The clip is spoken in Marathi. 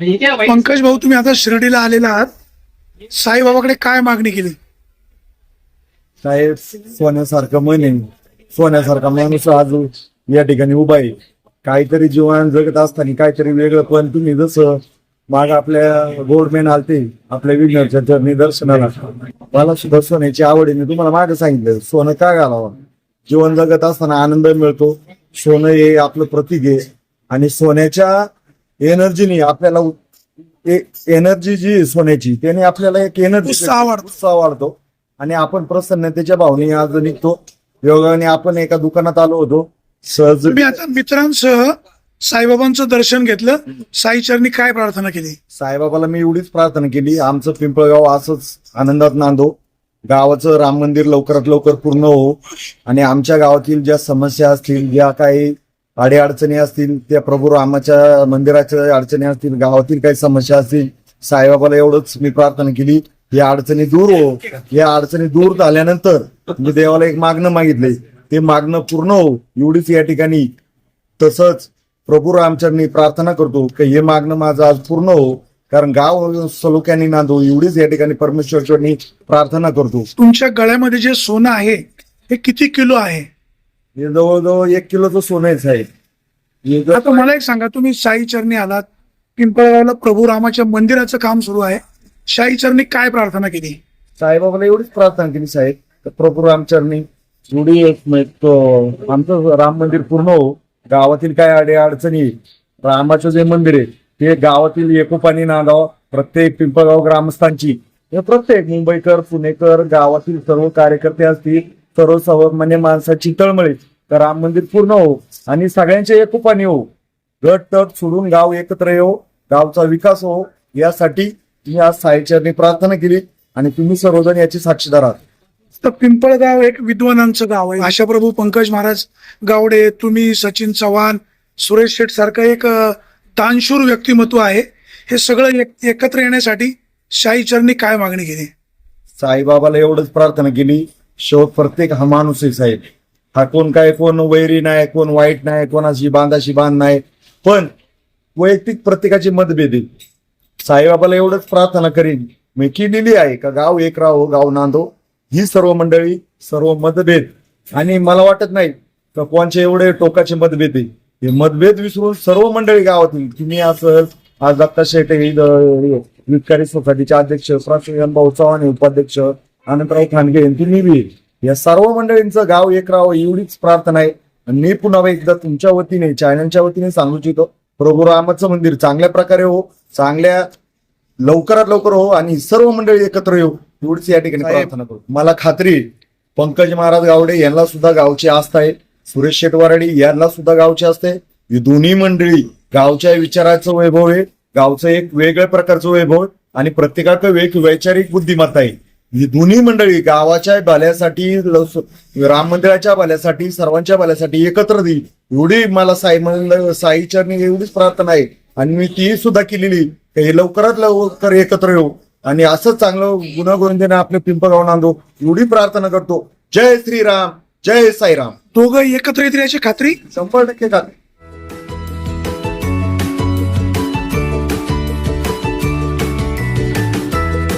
पंकज भाऊ तुम्ही आता शिर्डीला आलेला आहात. साईबाबाकडे काय मागणी केली? साहेब सोन्यासारखं मन आहे सोन्यासारखा माणूस आज या ठिकाणी उभा आहे. काहीतरी जीवन जगत असताना काहीतरी वेगळं पण तुम्ही जसं माग आपल्या गोडमेन आलते आपल्या विघ्नरच्या निदर्शनाला मला सुद्धा सोन्याची आवड आहे. मी तुम्हाला मागे सांगितलं सोनं का घालावं? जीवन जगत असताना आनंद मिळतो. सोनं हे आपलं प्रतीक आहे. आणि सोन्याच्या एनर्जीने आपल्याला एनर्जी जी सोन्याची त्याने आपल्याला एक एनर्जी उत्साह वाढतो. उत्साह वाढतो आणि आपण प्रसन्नतेच्या भावने आज निघतो. योगाने आपण एका दुकानात आलो होतो. सहज तुम्ही आता मित्रांसह साईबाबांचं दर्शन घेतलं. साईचरणी काय प्रार्थना केली? साईबाबाला मी एवढीच प्रार्थना केली. आमचं पिंपळगाव असंच आनंदात नांदो. गावाचं राम मंदिर लवकरात लवकर पूर्ण हो. आणि आमच्या गावातील ज्या समस्या असतील ज्या काही अडीअडचणी असतील त्या प्रभू रामाच्या मंदिराच्या अडचणी असतील गावातील काही समस्या असतील साईबाबाला एवढंच मी प्रार्थना केली या अडचणी दूर हो. या अडचणी दूर झाल्यानंतर मी देवाला एक मागणं मागितले. ते मागणं पूर्ण हो. एवढीच या ठिकाणी तसंच प्रभू रामचरणी प्रार्थना करतो की हे मागणं माझं आज पूर्ण हो. कारण गाव सलोक्याने नांदो एवढीच या ठिकाणी परमेश्वरचरणी प्रार्थना करतो. तुमच्या गळ्यामध्ये जे सोनं आहे हे किती किलो आहे? हे जवळजवळ एक किलोचं सोनं आहे साहेब. हे जर- आता मला एक सांगा तुम्ही साईचरणी आलात पिंपळगावला प्रभू रामाच्या मंदिराचं काम सुरू आहे. साईचरणी काय प्रार्थना केली? साईबाबाला एवढीच प्रार्थना केली साहेब तर प्रभू रामचरणी एवढी एक तो आमचं राम मंदिर पूर्ण हो. गावातील काय अडी अडचणी रामाचं जे मंदिर आहे ते गावातील एकोपानी नांदाव प्रत्येक पिंपळगाव ग्रामस्थांची. हे प्रत्येक मुंबईकर पुणेकर गावातील सर्व कार्यकर्ते असतील सर्व सर्वसामान्य माणसाची तळमळी. तर राम मंदिर पूर्ण हो आणि सगळ्यांचे एकोपानी हो गट तट सोडून गाव एकत्र येऊ गावचा विकास हो यासाठी मी आज साईचरणी प्रार्थना केली आणि तुम्ही सर्वजण याची साक्षीदार आहात. तर पिंपळगाव एक विद्वानांचं गाव आहे. आशाप्रभू पंकज महाराज गावडे तुम्ही सचिन चव्हाण सुरेश शेठ सारखं एक दानशूर व्यक्तिमत्व आहे. हे सगळं एक- एकत्र येण्यासाठी साईचरणी काय मागणी केली? साईबाबाला एवढंच प्रार्थना केली. शेवट प्रत्येक हा माणूस आहे. साहेब हा कोण काय कोण वैरी नाही कोण वाईट नाही कोणाशी बांधाशी बांध नाही. पण वैयक्तिक प्रत्येकाची मतभेद. साईबाबाला एवढंच प्रार्थना करीन. मी केलेली आहे का? गाव एक राहो गाव नांदो. ही सर्व मंडळी सर्व मतभेद. आणि मला वाटत नाही का कोणचे एवढे टोकाचे मतभेद आहे. हे मतभेद विसरून सर्व मंडळी गावातील तुम्ही असं आज दत्ता शेटे विकारी सोसायटीचे अध्यक्ष प्राचीन भाऊ चव्हाण उपाध्यक्ष अनंतराव खानगे यांची बी या सर्व मंडळींचं गाव एक राहावं एवढीच प्रार्थना आहे. आणि मी पुन्हा एकदा तुमच्या वतीने चॅनलच्या वतीने सांगू इच्छितो प्रभू रामाचं मंदिर चांगल्या प्रकारे हो चांगल्या लवकरात लवकर हो आणि सर्व मंडळी एकत्र येऊ. एवढीच या ठिकाणी प्रार्थना करू. मला खात्री आहे, पंकज महाराज गावडे यांना सुद्धा गावची आस्था आहे. सुरेश शेटवाराडी यांना सुद्धा गावची असते ही दोन्ही मंडळी गावच्या विचाराचं वैभव आहे. गावचं एक वेगळ्या प्रकारचं वैभव आहे. आणि प्रत्येकाकडे एक वैचारिक बुद्धिमत्ता आहे. ही दोन्ही मंडळी गावाच्या भल्यासाठी राम मंदिराच्या भल्यासाठी सर्वांच्या भल्यासाठी एकत्र देईल. एवढी मला साई साईचरणी एवढीच प्रार्थना आहे. आणि मी ती सुद्धा केलेली. की हे लवकरात लवकर एकत्र येऊ. आणि असंच चांगलं गुन्हा आपले पिंपळगाव नांदो एवढी प्रार्थना करतो. जय श्रीराम जय साईराम. दोघं एकत्र येतील याची खात्री? शंभर टक्के का